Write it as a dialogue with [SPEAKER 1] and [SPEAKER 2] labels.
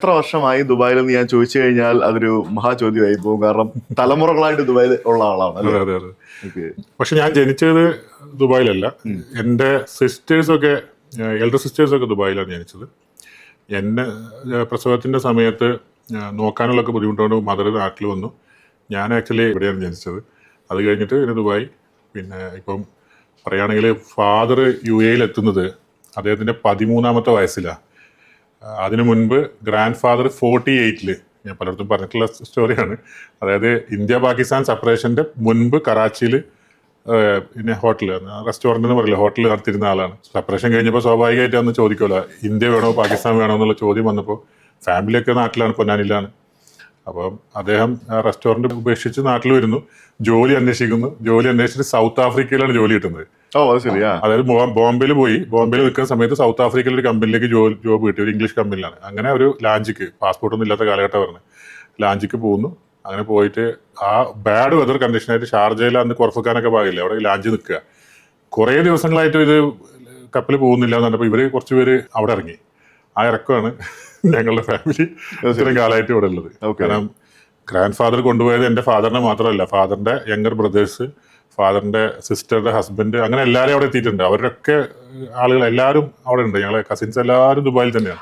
[SPEAKER 1] എത്ര വർഷമായി ദുബായിൽ എന്ന് ഞാൻ ചോദിച്ചു കഴിഞ്ഞാൽ അതൊരു മഹാചോദ്യമായി പോകും. കാരണം തലമുറകളായിട്ട് ദുബായിൽ ഉള്ള ആളാണ്
[SPEAKER 2] അതെ അതെ അതെ. പക്ഷെ ഞാൻ ജനിച്ചത് ദുബായിലല്ല. എന്റെ സിസ്റ്റേഴ്സൊക്കെ എൽഡർ സിസ്റ്റേഴ്സൊക്കെ ദുബായിലാണ് ജനിച്ചത്. എന്നെ പ്രസവത്തിന്റെ സമയത്ത് നോക്കാനുള്ള നോക്കാനുള്ളൊക്കെ ബുദ്ധിമുട്ടുകൊണ്ട് മദർ നാട്ടിൽ വന്നു. ഞാൻ ആക്ച്വലി ഇവിടെയാണ് ജനിച്ചത്. അത് കഴിഞ്ഞിട്ട് പിന്നെ ദുബായ്. പിന്നെ ഇപ്പം പറയുകയാണെങ്കിൽ ഫാദർ യു എയിൽ എത്തുന്നത് അദ്ദേഹത്തിന്റെ പതിമൂന്നാമത്തെ വയസ്സിലാണ്. അതിനു മുൻപ് ഗ്രാൻഡ് ഫാദർ ഫോർട്ടി എയ്റ്റിൽ ഞാൻ പലയിടത്തും പറഞ്ഞിട്ടുള്ള സ്റ്റോറിയാണ് അതായത് ഇന്ത്യ പാകിസ്ഥാൻ സെപ്പറേഷന്റെ മുൻപ് കറാച്ചിയിൽ പിന്നെ ഹോട്ടൽ റെസ്റ്റോറന്റ് എന്ന് പറയില്ല ഹോട്ടൽ നടത്തിയിരുന്ന ആളാണ്. സെപ്പറേഷൻ കഴിഞ്ഞപ്പോൾ സ്വാഭാവികമായിട്ട് അന്ന് ചോദിക്കുമല്ലോ ഇന്ത്യ വേണോ പാകിസ്ഥാൻ വേണോ? എന്നുള്ള ചോദ്യം വന്നപ്പോൾ ഫാമിലിയൊക്കെ നാട്ടിലാണ് പൊന്നാനിലാണ് അപ്പം അദ്ദേഹം റെസ്റ്റോറന്റ് ഉപേക്ഷിച്ച് നാട്ടിൽ വരുന്നു. ജോലി അന്വേഷിക്കുന്നു. ജോലി അന്വേഷിച്ചിട്ട് സൗത്ത് ആഫ്രിക്കയിലാണ് ജോലി കിട്ടുന്നത്.
[SPEAKER 1] ഓ അത് ശരിയാ
[SPEAKER 2] അതായത് ബോംബെയിൽ പോയി. ബോംബെയിൽ നിൽക്കുന്ന സമയത്ത് സൗത്ത് ആഫ്രിക്കയിൽ ഒരു കമ്പനിയിലേക്ക് ജോലി ജോബ് കിട്ടി ഒരു ഇംഗ്ലീഷ് കമ്പനിയിലാണ് അങ്ങനെ ഒരു ലാഞ്ചിക്ക് പാസ്പോർട്ട് ഒന്നും ഇല്ലാത്ത കാലഘട്ടം പറഞ്ഞു ലാഞ്ചിക്ക് പോകുന്നു. അങ്ങനെ പോയിട്ട് ആ ബാഡ് വെതർ കണ്ടീഷനായിട്ട് ഷാർജയിൽ അന്ന് കുറഫക്കാനൊക്കെ പാകില്ല അവിടെ ലാഞ്ച് നിൽക്കുക. കുറേ ദിവസങ്ങളായിട്ട് ഇത് കപ്പൽ പോകുന്നില്ല എന്ന് പറഞ്ഞപ്പോൾ ഇവർ കുറച്ച് പേര് അവിടെ ഇറങ്ങി. ആ ഇറക്കമാണ് ഞങ്ങളുടെ ഫാമിലി ഇത്രയും കാലമായിട്ട് ഇവിടെ ഉള്ളത്. കാരണം ഗ്രാൻഡ് ഫാദർ കൊണ്ടുപോയത് എന്റെ ഫാദറിനെ മാത്രമല്ല ഫാദറിന്റെ യങ്ങർ ബ്രദേഴ്സ് ഫാദറിന്റെ സിസ്റ്ററുടെ ഹസ്ബൻഡ് അങ്ങനെ എല്ലാവരും അവിടെ എത്തിയിട്ടുണ്ട്. അവരൊക്കെ ആളുകൾ എല്ലാവരും അവിടെ ഉണ്ട്. ഞങ്ങളെ കസിൻസ് എല്ലാവരും ദുബായിൽ തന്നെയാണ്.